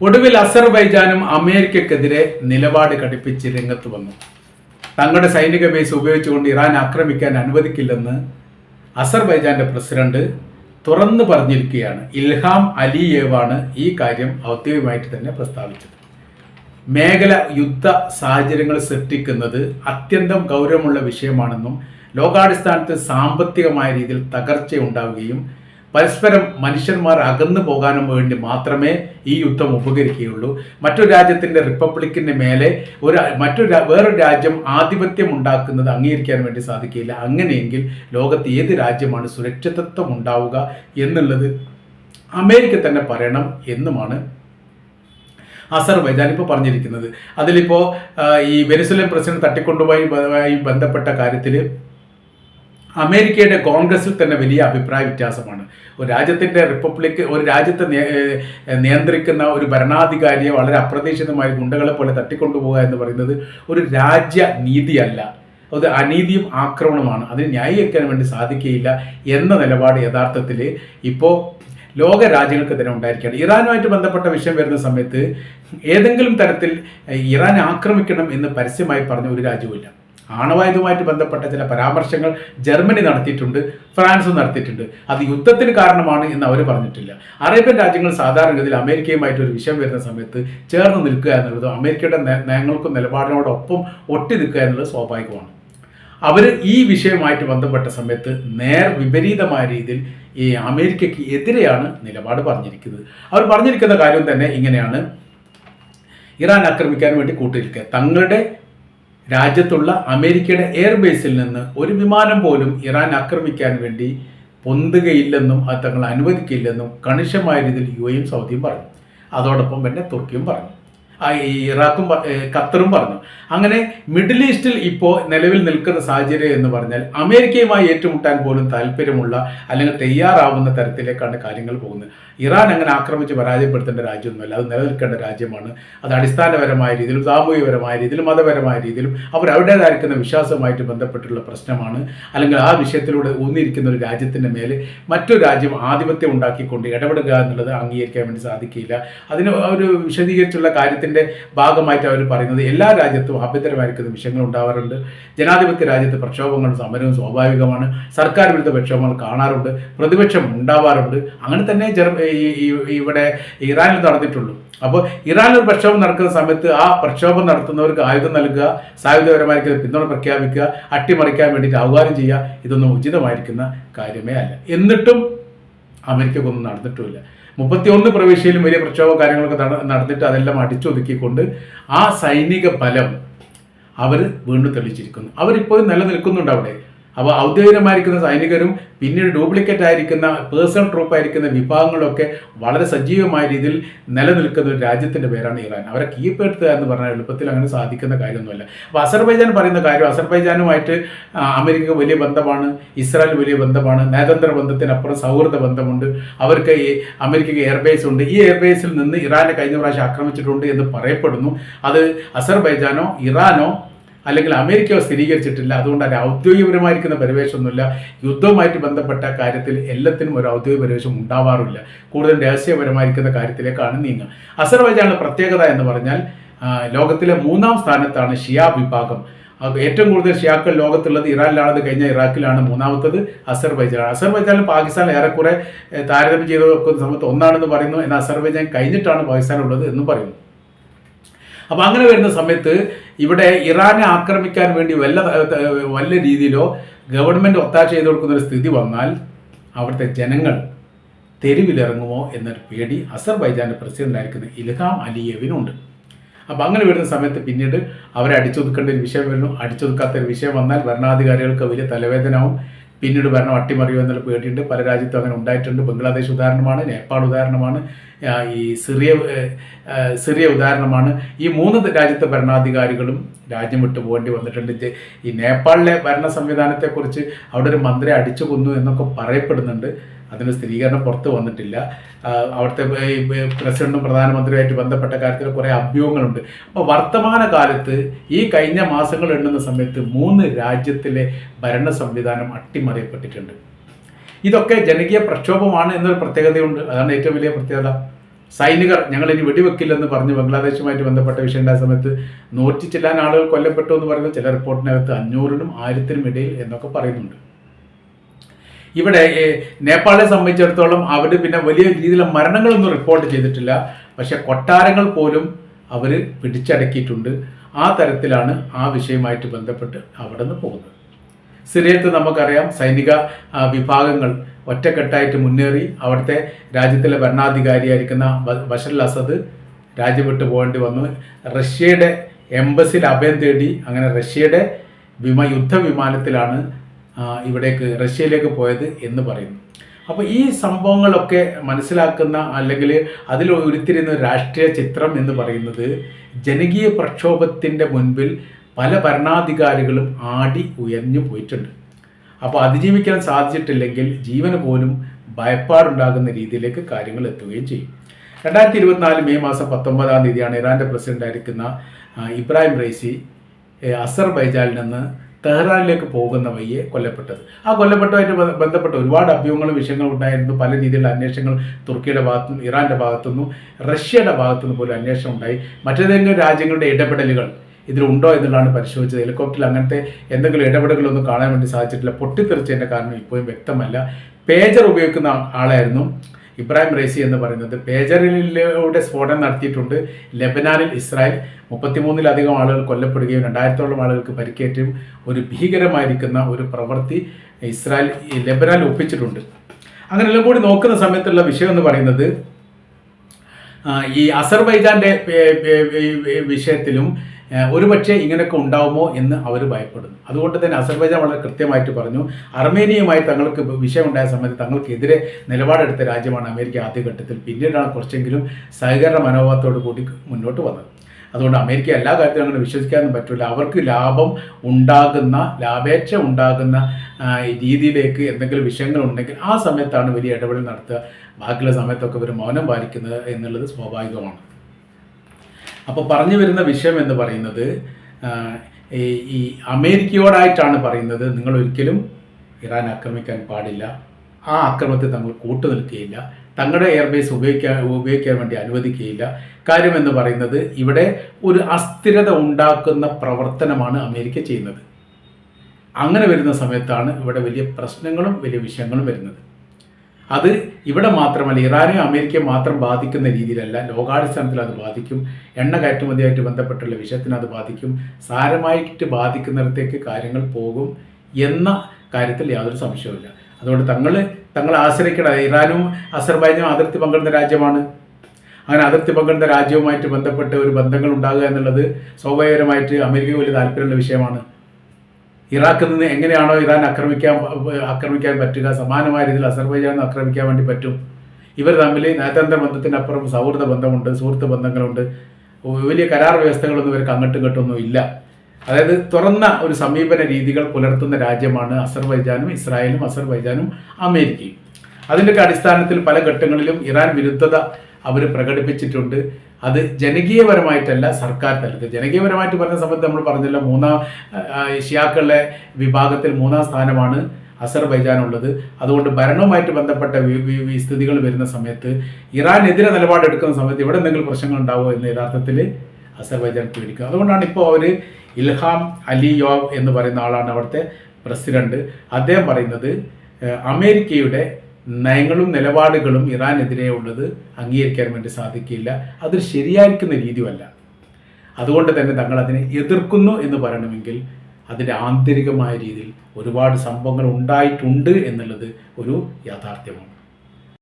ഒടുവിൽ അസർബൈജാനും അമേരിക്കക്കെതിരെ നിലപാട് കടുപ്പിച്ച് രംഗത്ത് വന്നു. തങ്ങളുടെ സൈനിക ബേസ് ഉപയോഗിച്ചുകൊണ്ട് ഇറാൻ ആക്രമിക്കാൻ അനുവദിക്കില്ലെന്ന് അസർബൈജാന്റെ പ്രസിഡന്റ് തുറന്നു പറഞ്ഞിരിക്കുകയാണ്. ഇൽഹാം അലിയേവാണ് ഈ കാര്യം ഔദ്യോഗികമായിട്ട് തന്നെ പ്രസ്താവിച്ചത്. മേഖല യുദ്ധ സാഹചര്യങ്ങൾ സൃഷ്ടിക്കുന്നത് അത്യന്തം ഗൗരവമുള്ള വിഷയമാണെന്നും ലോകാടിസ്ഥാനത്ത് സാമ്പത്തികമായ രീതിയിൽ തകർച്ചയുണ്ടാവുകയും പരസ്പരം മനുഷ്യന്മാർ അകന്നു പോകാനും വേണ്ടി മാത്രമേ ഈ യുദ്ധം ഉപകരിക്കുകയുള്ളൂ. മറ്റൊരു രാജ്യത്തിന്റെ റിപ്പബ്ലിക്കിന്റെ മേലെ ഒരു മറ്റൊരു വേറൊരു രാജ്യം ആധിപത്യം ഉണ്ടാക്കുന്നത് അംഗീകരിക്കാൻ വേണ്ടി സാധിക്കില്ല അങ്ങനെയെങ്കിൽ ലോകത്ത് ഏത് രാജ്യമാണ് സുരക്ഷിതത്വം ഉണ്ടാവുക എന്നുള്ളത് അമേരിക്ക തന്നെ പറയണം എന്നുമാണ് അസർബൈജാൻ ഇപ്പോൾ പറഞ്ഞിരിക്കുന്നത്. അതിലിപ്പോൾ ഈ വെനിസുലൻ പ്രസിഡന്റ് തട്ടിക്കൊണ്ടുപോയി ബന്ധപ്പെട്ട കാര്യത്തിൽ അമേരിക്കയുടെ കോൺഗ്രസിൽ തന്നെ വലിയ അഭിപ്രായ വ്യത്യാസമാണ്. ഒരു രാജ്യത്തിന്റെ റിപ്പബ്ലിക് ഒരു രാജ്യത്തെ നിയന്ത്രിക്കുന്ന ഒരു ഭരണാധികാരിയെ വളരെ അപ്രതീക്ഷിതമായി ഗുണ്ടകളെ പോലെ തട്ടിക്കൊണ്ടുപോകുക എന്ന് പറയുന്നത് ഒരു രാജ്യനീതിയല്ല അത് അനീതിയും ആക്രമണമാണ്. അതിന് ന്യായീകരിക്കാൻ വേണ്ടി സാധിക്കുകയില്ല എന്ന നിലപാട് യഥാർത്ഥത്തിൽ ഇപ്പോൾ ലോക രാജ്യങ്ങൾക്ക് തന്നെ ഉണ്ടായിരിക്കുകയാണ്. ഇറാനുമായിട്ട് ബന്ധപ്പെട്ട വിഷയം വരുന്ന സമയത്ത് ഏതെങ്കിലും തരത്തിൽ ഇറാൻ ആക്രമിക്കണം എന്ന് പരസ്യമായി പറഞ്ഞ ഒരു രാജ്യവുമില്ല. ആണവായുധവുമായിട്ട് ബന്ധപ്പെട്ട ചില പരാമർശങ്ങൾ ജർമ്മനി നടത്തിയിട്ടുണ്ട് ഫ്രാൻസും നടത്തിയിട്ടുണ്ട്. അത് യുദ്ധത്തിന് കാരണമാണ് എന്ന് അവർ പറഞ്ഞിട്ടില്ല. അറേബ്യൻ രാജ്യങ്ങൾ സാധാരണഗതിയിൽ അമേരിക്കയുമായിട്ട് ഒരു വിഷയം വരുന്ന സമയത്ത് ചേർന്ന് നിൽക്കുക എന്നുള്ളത് അമേരിക്കയുടെ നയ- നയങ്ങൾക്കും നിലപാടിനോടൊപ്പം ഒട്ടി നിൽക്കുക എന്നുള്ളത് സ്വാഭാവികമാണ്. അവർ ഈ വിഷയവുമായിട്ട് ബന്ധപ്പെട്ട സമയത്ത് നേർ വിപരീതമായ രീതിയിൽ ഈ അമേരിക്കയ്ക്ക് എതിരെയാണ് നിലപാട് പറഞ്ഞിരിക്കുന്നത്. അവർ പറഞ്ഞിരിക്കുന്ന കാര്യം തന്നെ ഇങ്ങനെയാണ്. ഇറാൻ ആക്രമിക്കാൻ വേണ്ടി കൂട്ടിരിക്കുക തങ്ങളുടെ രാജ്യത്തുള്ള അമേരിക്കയുടെ എയർബേസിൽ നിന്ന് ഒരു വിമാനം പോലും ഇറാൻ ആക്രമിക്കാൻ വേണ്ടി പൊന്തുകയില്ലെന്നും അത് തങ്ങൾ അനുവദിക്കില്ലെന്നും കണിശമായ രീതിയിൽ യു എയും സൗദിയും പറഞ്ഞു. അതോടൊപ്പം തന്നെ തുർക്കിയും പറഞ്ഞു. ഇറാഖും ഖത്തറും പറഞ്ഞു. അങ്ങനെ മിഡിൽ ഈസ്റ്റിൽ ഇപ്പോൾ നിലവിൽ നിൽക്കുന്ന സാഹചര്യം എന്ന് പറഞ്ഞാൽ അമേരിക്കയുമായി ഏറ്റുമുട്ടാൻ പോലും താല്പര്യമുള്ള അല്ലെങ്കിൽ തയ്യാറാവുന്ന തരത്തിലേക്കാണ് കാര്യങ്ങൾ പോകുന്നത്. ഇറാൻ അങ്ങനെ ആക്രമിച്ച് പരാജയപ്പെടുത്തേണ്ട രാജ്യമൊന്നുമല്ല. അത് നിലനിൽക്കേണ്ട രാജ്യമാണ്. അത് അടിസ്ഥാനപരമായ രീതിയിലും സാമൂഹികപരമായ രീതിയിലും മതപരമായ രീതിയിലും അവർ അവരുടേതായിരിക്കുന്ന വിശ്വാസവുമായിട്ട് ബന്ധപ്പെട്ടുള്ള പ്രശ്നമാണ്. അല്ലെങ്കിൽ ആ വിഷയത്തിലൂടെ ഊന്നിയിരിക്കുന്ന ഒരു രാജ്യത്തിന്റെ മേലെ മറ്റൊരു രാജ്യം ആധിപത്യം ഉണ്ടാക്കിക്കൊണ്ട് ഇടപെടുക എന്നുള്ളത് അംഗീകരിക്കാൻ വേണ്ടി സാധിക്കില്ല അതിന് ഒരു വിശദീകരിച്ചുള്ള കാര്യത്തിന്റെ ഭാഗമായിട്ട് അവർ പറയുന്നത് എല്ലാ രാജ്യത്തും ആഭ്യന്തരമായിരിക്കുന്ന വിഷയങ്ങൾ ഉണ്ടാവാറുണ്ട്. ജനാധിപത്യ രാജ്യത്ത് പ്രക്ഷോഭങ്ങളും സമരവും സ്വാഭാവികമാണ്. സർക്കാർ വിരുദ്ധ പ്രക്ഷോഭങ്ങൾ കാണാറുണ്ട്. പ്രതിപക്ഷം ഉണ്ടാവാറുണ്ട്. അങ്ങനെ തന്നെ ഇവിടെ ഇറാനിൽ നടന്നിട്ടുള്ളൂ. അപ്പോൾ ഇറാനിൽ ഒരു പ്രക്ഷോഭം നടക്കുന്ന സമയത്ത് ആ പ്രക്ഷോഭം നടത്തുന്നവർക്ക് ആയുധം നൽകുക സായുധപരമായിരിക്കുന്ന പിന്തുണ പ്രഖ്യാപിക്കുക അട്ടിമറിക്കാൻ വേണ്ടിയിട്ട് ആഹ്വാനം ചെയ്യുക ഇതൊന്നും ഉചിതമായിരിക്കുന്ന കാര്യമേ അല്ല. എന്നിട്ടും അമേരിക്കക്കൊന്നും നടന്നിട്ടുമില്ല. മുപ്പത്തിയൊന്ന് പ്രവിശ്യയിലും വലിയ പ്രക്ഷോഭ കാര്യങ്ങളൊക്കെ നടന്നിട്ട് അതെല്ലാം അടിച്ചൊതുക്കിക്കൊണ്ട് ആ സൈനിക ബലം അവർ വീണ്ടും തെളിയിച്ചിരിക്കുന്നു. അവരിപ്പോഴും നിലനിൽക്കുന്നുണ്ട് അവിടെ. അപ്പോൾ ഔദ്യോഗികമായിരിക്കുന്ന സൈനികരും പിന്നീട് ഡ്യൂപ്ലിക്കേറ്റ് ആയിരിക്കുന്ന പേഴ്സണൽ ട്രൂപ്പ് ആയിരിക്കുന്ന വിഭാഗങ്ങളൊക്കെ വളരെ സജീവമായ രീതിയിൽ നിലനിൽക്കുന്ന ഒരു രാജ്യത്തിന്റെ പേരാണ് ഇറാൻ. അവരെ കീപ്പെടുത്തുക എന്ന് പറഞ്ഞാൽ എളുപ്പത്തിൽ അങ്ങനെ സാധിക്കുന്ന കാര്യമൊന്നുമല്ല. അപ്പോൾ അസർബൈജാൻ പറയുന്ന കാര്യം അസർബൈജാനുമായിട്ട് അമേരിക്ക വലിയ ബന്ധമാണ് ഇസ്രായേൽ വലിയ ബന്ധമാണ് നയതന്ത്ര ബന്ധത്തിനപ്പുറം സൗഹൃദ ബന്ധമുണ്ട് അവർക്ക് ഈ അമേരിക്കയ്ക്ക് എയർബേസ് ഉണ്ട്. ഈ എയർബേസിൽ നിന്ന് ഇറാനെ കഴിഞ്ഞ പ്രാവശ്യം ആക്രമിച്ചിട്ടുണ്ട് എന്ന് പറയപ്പെടുന്നു. അത് അസർബൈജാനോ ഇറാനോ അല്ലെങ്കിൽ അമേരിക്ക സ്ഥിരീകരിച്ചിട്ടില്ല. അതുകൊണ്ട് അതിന് ഔദ്യോഗികപരമായിരിക്കുന്ന പരിവേഷമൊന്നുമില്ല. യുദ്ധവുമായിട്ട് ബന്ധപ്പെട്ട കാര്യത്തിൽ എല്ലാത്തിനും ഒരു ഔദ്യോഗിക പരിവേഷം ഉണ്ടാവാറില്ല. കൂടുതൽ രഹസ്യപരമായിരിക്കുന്ന കാര്യത്തിലേക്കാണ് നീങ്ങുക. അസർബൈജാനിലെ പ്രത്യേകത എന്ന് പറഞ്ഞാൽ ലോകത്തിലെ മൂന്നാം സ്ഥാനത്താണ് ഷിയാ വിഭാഗം. ഏറ്റവും കൂടുതൽ ഷിയാക്കൾ ലോകത്തുള്ളത് ഇറാനിലാണത് കഴിഞ്ഞ ഇറാഖിലാണ് മൂന്നാമത്തത് അസർബൈജാൻ. അസർബൈജാനും പാകിസ്ഥാൻ ഏറെക്കുറെ താരതമ്യം ചെയ്ത് നോക്കുന്ന സമയത്ത് ഒന്നാണെന്ന് പറയുന്നു. എന്നാൽ അസർബൈജാൻ കഴിഞ്ഞിട്ടാണ് പാകിസ്ഥാൻ ഉള്ളത് എന്നും പറയുന്നു. അപ്പോൾ അങ്ങനെ വരുന്ന സമയത്ത് ഇവിടെ ഇറാനെ ആക്രമിക്കാൻ വേണ്ടി വല്ല വല്ല രീതിയിലോ ഗവൺമെന്റ് ഒത്താശ ചെയ്ത് കൊടുക്കുന്ന ഒരു സ്ഥിതി വന്നാൽ അവിടുത്തെ ജനങ്ങൾ തെരുവിലിറങ്ങുമോ എന്നൊരു പേടി അസർബൈജാന്റെ പ്രസിഡന്റായിരിക്കുന്ന ഇൽഹാം അലിയേവിനുണ്ട്. അപ്പോൾ അങ്ങനെ വരുന്ന സമയത്ത് പിന്നീട് അവരെ അടിച്ചൊതുക്കേണ്ട ഒരു വിഷയം വരുന്നു. അടിച്ചൊതുക്കാത്ത ഒരു വിഷയം വന്നാൽ ഭരണാധികാരികൾക്ക് വലിയ തലവേദനവും പിന്നീട് ഭരണം അട്ടിമറിയോ എന്നുള്ള പേടിയുണ്ട്. പല രാജ്യത്തും അങ്ങനെ ഉണ്ടായിട്ടുണ്ട്. ബംഗ്ലാദേശ് ഉദാഹരണമാണ് നേപ്പാൾ ഉദാഹരണമാണ് ഈ സിറിയ സിറിയ ഉദാഹരണമാണ്. ഈ മൂന്ന് രാജ്യത്തെ ഭരണാധികാരികളും രാജ്യം വിട്ടു പോകേണ്ടി വന്നിട്ടുണ്ട്. ഈ നേപ്പാളിലെ ഭരണ സംവിധാനത്തെക്കുറിച്ച് അവിടെ ഒരു മന്ത്രി അടിച്ചു കൊന്നു എന്നൊക്കെ പറയപ്പെടുന്നുണ്ട്. അതിന് സ്ഥിരീകരണം പുറത്ത് വന്നിട്ടില്ല. അവിടുത്തെ പ്രസിഡന്റും പ്രധാനമന്ത്രിയുമായിട്ട് ബന്ധപ്പെട്ട കാര്യത്തിൽ കുറേ അഭ്യൂഹങ്ങളുണ്ട്. അപ്പോൾ വർത്തമാന കാലത്ത് ഈ കഴിഞ്ഞ മാസങ്ങൾ എണ്ണുന്ന സമയത്ത് മൂന്ന് രാജ്യത്തിലെ ഭരണ സംവിധാനം അട്ടിമറിയപ്പെട്ടിട്ടുണ്ട്. ഇതൊക്കെ ജനകീയ പ്രക്ഷോഭമാണ് എന്നൊരു പ്രത്യേകതയുണ്ട്. അതാണ് ഏറ്റവും വലിയ പ്രത്യേകത. സൈനികർ ഞങ്ങൾ ഇനി വെടിവെക്കില്ലെന്ന് പറഞ്ഞ് ബംഗ്ലാദേശുമായിട്ട് ബന്ധപ്പെട്ട വിഷയം ഉണ്ടായ സമയത്ത് നൂറ്റി ചെല്ലാൻ ആളുകൾ കൊല്ലപ്പെട്ടു എന്ന് പറയുന്നത് ചില റിപ്പോർട്ടിനകത്ത് അഞ്ഞൂറിനും ആയിരത്തിനും ഇടയിൽ എന്നൊക്കെ പറയുന്നുണ്ട്. ഇവിടെ നേപ്പാളിനെ സംബന്ധിച്ചിടത്തോളം അവർ പിന്നെ വലിയ രീതിയിലുള്ള മരണങ്ങളൊന്നും റിപ്പോർട്ട് ചെയ്തിട്ടില്ല. പക്ഷെ കൊട്ടാരങ്ങൾ പോലും അവർ പിടിച്ചടക്കിയിട്ടുണ്ട്. ആ തരത്തിലാണ് ആ വിഷയമായിട്ട് ബന്ധപ്പെട്ട് അവിടെ നിന്ന് പോകുന്നത്. സിറിയത്ത് നമുക്കറിയാം സൈനിക വിഭാഗങ്ങൾ ഒറ്റക്കെട്ടായിട്ട് മുന്നേറി. അവിടുത്തെ രാജ്യത്തിലെ ഭരണാധികാരിയായിരിക്കുന്ന ബഷർ അസദ് രാജ്യം പോകേണ്ടി വന്നു. റഷ്യയുടെ എംബസിൽ അഭയം തേടി. അങ്ങനെ റഷ്യയുടെ വിമ യുദ്ധവിമാനത്തിലാണ് ആ, ഇവിടേക്ക് റഷ്യയിലേക്ക് പോയത് എന്ന് പറയുന്നു അപ്പോൾ ഈ സംഭവങ്ങളൊക്കെ മനസ്സിലാക്കുന്ന അല്ലെങ്കിൽ അതിൽ ഉരുത്തിരിയുന്ന രാഷ്ട്രീയ ചിത്രം എന്ന് പറയുന്നത് ജനകീയ പ്രക്ഷോഭത്തിന്റെ മുൻപിൽ പല ഭരണാധികാരികളും ആടി ഉയർന്നു പോയിട്ടുണ്ട്. അപ്പോൾ അതിജീവിക്കാൻ സാധിച്ചിട്ടില്ലെങ്കിൽ ജീവന് പോലും ഭയപ്പാടുണ്ടാകുന്ന രീതിയിലേക്ക് കാര്യങ്ങൾ എത്തുകയും ചെയ്യും. രണ്ടായിരത്തി ഇരുപത്തിനാല് മെയ് മാസം പത്തൊമ്പതാം തീയതിയാണ് ഇറാന്റെ പ്രസിഡന്റായിരിക്കുന്ന ഇബ്രാഹിം റൈസി അസർ അസർബൈജാനിൽ നിന്ന് തെഹ്റാനിലേക്ക് പോകുന്ന വഴിയെ കൊല്ലപ്പെട്ടത്. ആ കൊല്ലപ്പെട്ടതുമായിട്ട് ബന്ധപ്പെട്ട ഒരുപാട് അഭ്യൂഹങ്ങളും വിഷയങ്ങളും ഉണ്ടായിരുന്നു പല രീതിയിലുള്ള അന്വേഷണങ്ങൾ തുർക്കിയുടെ ഭാഗത്തു നിന്നും ഇറാന്റെ ഭാഗത്തുനിന്നും റഷ്യയുടെ ഭാഗത്തു നിന്നും പോലും അന്വേഷണം ഉണ്ടായി. മറ്റേതെങ്കിലും രാജ്യങ്ങളുടെ ഇടപെടലുകൾ ഇതിലുണ്ടോ എന്നുള്ളതാണ് പരിശോധിച്ചത്. ഹെലികോപ്റ്ററിൽ അങ്ങനത്തെ എന്തെങ്കിലും ഇടപെടലുകളൊന്നും കാണാൻ വേണ്ടി സാധിച്ചിട്ടില്ല. പൊട്ടിത്തെറിച്ചതിന്റെ കാരണം ഇപ്പോഴും വ്യക്തമല്ല. പേജർ ഉപയോഗിക്കുന്ന ആളായിരുന്നു. ഇബ്രാഹിം റേസി എന്ന് പറയുന്നത് പേജറിലൂടെ സ്ഫോടനം നടത്തിയിട്ടുണ്ട്. ലെബനാനിൽ ഇസ്രായേൽ മുപ്പത്തിമൂന്നിലധികം ആളുകൾ കൊല്ലപ്പെടുകയും രണ്ടായിരത്തോളം ആളുകൾക്ക് പരിക്കേറ്റും ഒരു ഭീകരമായിരിക്കുന്ന ഒരു പ്രവൃത്തി ഇസ്രായേൽ ലെബനാനിൽ ഒപ്പിച്ചിട്ടുണ്ട്. അങ്ങനെ എല്ലാം കൂടി നോക്കുന്ന സമയത്തുള്ള വിഷയം എന്ന് പറയുന്നത് ഈ അസർബൈജാന്റെ വിഷയത്തിലും ഒരുപക്ഷെ ഇങ്ങനെയൊക്കെ ഉണ്ടാവുമോ എന്ന് അവർ ഭയപ്പെടുന്നു. അതുകൊണ്ട് തന്നെ അസർബൈജാൻ വളരെ കൃത്യമായിട്ട് പറഞ്ഞു അർമേനിയുമായി തങ്ങൾക്ക് വിഷയം ഉണ്ടായ സമയത്ത് തങ്ങൾക്കെതിരെ നിലപാടെടുത്ത രാജ്യമാണ് അമേരിക്ക ആദ്യഘട്ടത്തിൽ പിന്നീടാണ് കുറച്ചെങ്കിലും സഹകരണ മനോഭാവത്തോടു കൂടി മുന്നോട്ട് വന്നത്. അതുകൊണ്ട് അമേരിക്ക എല്ലാ കാര്യത്തിലും അങ്ങനെ വിശ്വസിക്കാനൊന്നും പറ്റില്ല അവർക്ക് ലാഭം ഉണ്ടാകുന്ന ലാഭേച്ഛ ഉണ്ടാകുന്ന രീതിയിലേക്ക് എന്തെങ്കിലും വിഷയങ്ങൾ ഉണ്ടെങ്കിൽ ആ സമയത്താണ് വലിയ ഇടപെടൽ നടത്തുക. ബാക്കിയുള്ള സമയത്തൊക്കെ ഇവർ മൗനം പാലിക്കുന്നത് എന്നുള്ളത് സ്വാഭാവികമാണ്. അപ്പോൾ പറഞ്ഞു വരുന്ന വിഷയം എന്ന് പറയുന്നത് ഈ അമേരിക്കയോടായിട്ടാണ് പറയുന്നത് നിങ്ങൾ ഒരിക്കലും ഇറാൻ ആക്രമിക്കാൻ പാടില്ല. ആ ആക്രമണത്തിൽ തങ്ങൾ കൂട്ടു നിൽക്കുകയില്ല. തങ്ങളുടെ എയർബേസ് ഉപയോഗിക്കാൻ ഉപയോഗിക്കാൻ വേണ്ടി അനുവദിക്കുകയില്ല. കാര്യം എന്ന് പറയുന്നത് ഇവിടെ ഒരു അസ്ഥിരത ഉണ്ടാക്കുന്ന പ്രവർത്തനമാണ് അമേരിക്ക ചെയ്യുന്നത്. അങ്ങനെ വരുന്ന സമയത്താണ് ഇവിടെ വലിയ പ്രശ്നങ്ങളും വലിയ വിഷയങ്ങളും വരുന്നത്. അത് ഇവിടെ മാത്രമല്ല ഇറാനും അമേരിക്കയും മാത്രം ബാധിക്കുന്ന രീതിയിലല്ല. ലോകാടിസ്ഥാനത്തിൽ അത് ബാധിക്കും. എണ്ണ കയറ്റുമതിയായിട്ട് ബന്ധപ്പെട്ടുള്ള വിഷയത്തിന് അത് ബാധിക്കും. സാരമായിട്ട് ബാധിക്കുന്നിടത്തേക്ക് കാര്യങ്ങൾ പോകും എന്ന കാര്യത്തിൽ യാതൊരു സംശയവുമില്ല. അതുകൊണ്ട് തങ്ങൾ തങ്ങൾ ആശ്രയിക്കണം ഇറാനും അസർബൈജാനും അതിർത്തി പങ്കിടുന്ന രാജ്യമാണ്. അങ്ങനെ അതിർത്തി പങ്കിടുന്ന രാജ്യവുമായിട്ട് ബന്ധപ്പെട്ട് ഒരു ബന്ധങ്ങൾ ഉണ്ടാകുക എന്നുള്ളത് സ്വാഭാവികമായിട്ട് അമേരിക്കയ്ക്ക് വലിയ താല്പര്യമുള്ള വിഷയമാണ്. ഇറാഖിൽ നിന്ന് എങ്ങനെയാണോ ഇറാൻ ആക്രമിക്കാൻ ആക്രമിക്കാൻ പറ്റുക സമാനമായ രീതിയിൽ അസർബൈജാൻ ആക്രമിക്കാൻ വേണ്ടി പറ്റും. ഇവർ തമ്മിൽ നയതന്ത്ര ബന്ധത്തിനപ്പുറം സൗഹൃദ ബന്ധമുണ്ട് സുഹൃത്ത് ബന്ധങ്ങളുണ്ട്. വലിയ കരാർ വ്യവസ്ഥകളൊന്നും ഇവർക്ക് അങ്ങോട്ടും ഇങ്ങോട്ടൊന്നും ഇല്ല. അതായത് തുറന്ന ഒരു സമീപന രീതികൾ പുലർത്തുന്ന രാജ്യമാണ് അസർബൈജാനും ഇസ്രായേലും അസർബൈജാനും അമേരിക്കയും. അതിന്റെയൊക്കെ അടിസ്ഥാനത്തിൽ പല ഘട്ടങ്ങളിലും ഇറാൻ വിരുദ്ധത അവർ പ്രകടിപ്പിച്ചിട്ടുണ്ട്. അത് ജനകീയപരമായിട്ടല്ല സർക്കാർ തലത്തിൽ ജനകീയപരമായിട്ട് പറഞ്ഞ സമയത്ത് നമ്മൾ പറഞ്ഞല്ലോ മൂന്നാം ഷിയാക്കളുടെ വിഭാഗത്തിൽ മൂന്നാം സ്ഥാനമാണ് അസർബൈജാനുള്ളത്. അതുകൊണ്ട് ഭരണവുമായിട്ട് ബന്ധപ്പെട്ട സ്ഥിതികൾ വരുന്ന സമയത്ത് ഇറാനെതിരെ നിലപാടെടുക്കുന്ന സമയത്ത് ഇവിടെ എന്തെങ്കിലും പ്രശ്നങ്ങൾ ഉണ്ടാവുമോ എന്ന് യഥാർത്ഥത്തിൽ അസർബൈജാൻ പേടിക്കുക. അതുകൊണ്ടാണ് ഇപ്പോൾ അവർ ഇൽഹാം അലിയോവ് എന്ന് പറയുന്ന ആളാണ് അവിടുത്തെ പ്രസിഡന്റ്. അദ്ദേഹം പറയുന്നത് അമേരിക്കയുടെ നയങ്ങളും നിലപാടുകളും ഇറാനെതിരെ ഉള്ളത് അംഗീകരിക്കാൻ വേണ്ടി സാധിക്കില്ല. അത് ശരിയായിരിക്കുന്ന രീതിയുമല്ല. അതുകൊണ്ട് തന്നെ തങ്ങൾ അതിനെ എതിർക്കുന്നു എന്ന് പറയണമെങ്കിൽ അതിന്റെ ആന്തരികമായ രീതിയിൽ ഒരുപാട് സംഭവങ്ങൾ ഉണ്ടായിട്ടുണ്ട് എന്നുള്ളത് ഒരു യാഥാർത്ഥ്യമാണ്.